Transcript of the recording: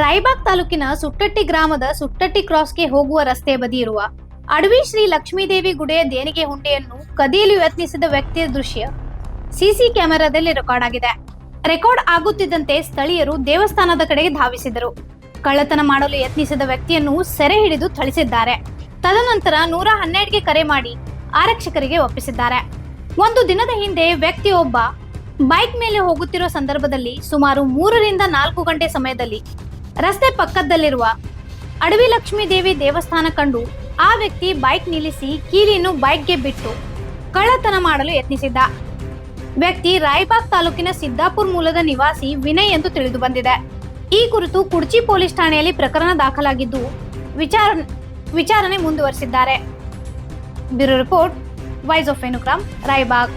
ರಾಯಬಾಗ್ ತಾಲೂಕಿನ ಸುಟ್ಟಟ್ಟಿ ಗ್ರಾಮದ ಸುಟ್ಟಟ್ಟಿ ಕ್ರಾಸ್ಗೆ ಹೋಗುವ ರಸ್ತೆ ಬದಿ ಇರುವ ಅಡವಿ ಶ್ರೀ ಲಕ್ಷ್ಮೀದೇವಿ ಗುಡಿಯ ದೇಣಿಗೆ ಹುಂಡೆಯನ್ನು ಕದಿಯಲು ಯತ್ನಿಸಿದ ವ್ಯಕ್ತಿಯ ದೃಶ್ಯ. ಸಿಸಿ ಕ್ಯಾಮೆರಾದಲ್ಲಿ ರೆಕಾರ್ಡ್ ಆಗಿದೆ. ರೆಕಾರ್ಡ್ ಆಗುತ್ತಿದ್ದಂತೆ ಸ್ಥಳೀಯರು ದೇವಸ್ಥಾನದ ಕಡೆಗೆ ಧಾವಿಸಿದರು. ಕಳ್ಳತನ ಮಾಡಲು ಯತ್ನಿಸಿದ ವ್ಯಕ್ತಿಯನ್ನು ಸೆರೆ ಹಿಡಿದು ಥಳಿಸಿದ್ದಾರೆ. ತದನಂತರ ನೂರ ಹನ್ನೆರಡಿಗೆ ಕರೆ ಮಾಡಿ ಆರಕ್ಷಕರಿಗೆ ಒಪ್ಪಿಸಿದ್ದಾರೆ. ಒಂದು ದಿನದ ಹಿಂದೆ ವ್ಯಕ್ತಿಯೊಬ್ಬ ಬೈಕ್ ಮೇಲೆ ಹೋಗುತ್ತಿರುವ ಸಂದರ್ಭದಲ್ಲಿ ಸುಮಾರು ಮೂರರಿಂದ ನಾಲ್ಕು ಗಂಟೆ ಸಮಯದಲ್ಲಿ ರಸ್ತೆ ಪಕ್ಕದಲ್ಲಿರುವ ಅಡವಿ ಲಕ್ಷ್ಮೀ ದೇವಿ ದೇವಸ್ಥಾನ ಕಂಡು ಆ ವ್ಯಕ್ತಿ ಬೈಕ್ ನಿಲ್ಲಿಸಿ ಕೀಲಿಯನ್ನು ಬೈಕ್ಗೆ ಬಿಟ್ಟು ಕಳ್ಳತನ ಮಾಡಲು ಯತ್ನಿಸಿದ್ದ. ವ್ಯಕ್ತಿ ರಾಯಬಾಗ್ ತಾಲೂಕಿನ ಸಿದ್ದಾಪುರ್ ಮೂಲದ ನಿವಾಸಿ ವಿನಯ್ ಎಂದು ತಿಳಿದು ಬಂದಿದೆ. ಈ ಕುರಿತು ಕುರ್ಚಿ ಪೊಲೀಸ್ ಠಾಣೆಯಲ್ಲಿ ಪ್ರಕರಣ ದಾಖಲಾಗಿದ್ದು ವಿಚಾರ ವಿಚಾರಣೆ ಮುಂದುವರಿಸಿದ್ದಾರೆ. ಬ್ಯೂರೋ ರಿಪೋರ್ಟ್ ವಾಯ್ಸ್ ಆಫ್ ವೆನುಗ್ರಾಮ್ ರಾಯಬಾಗ್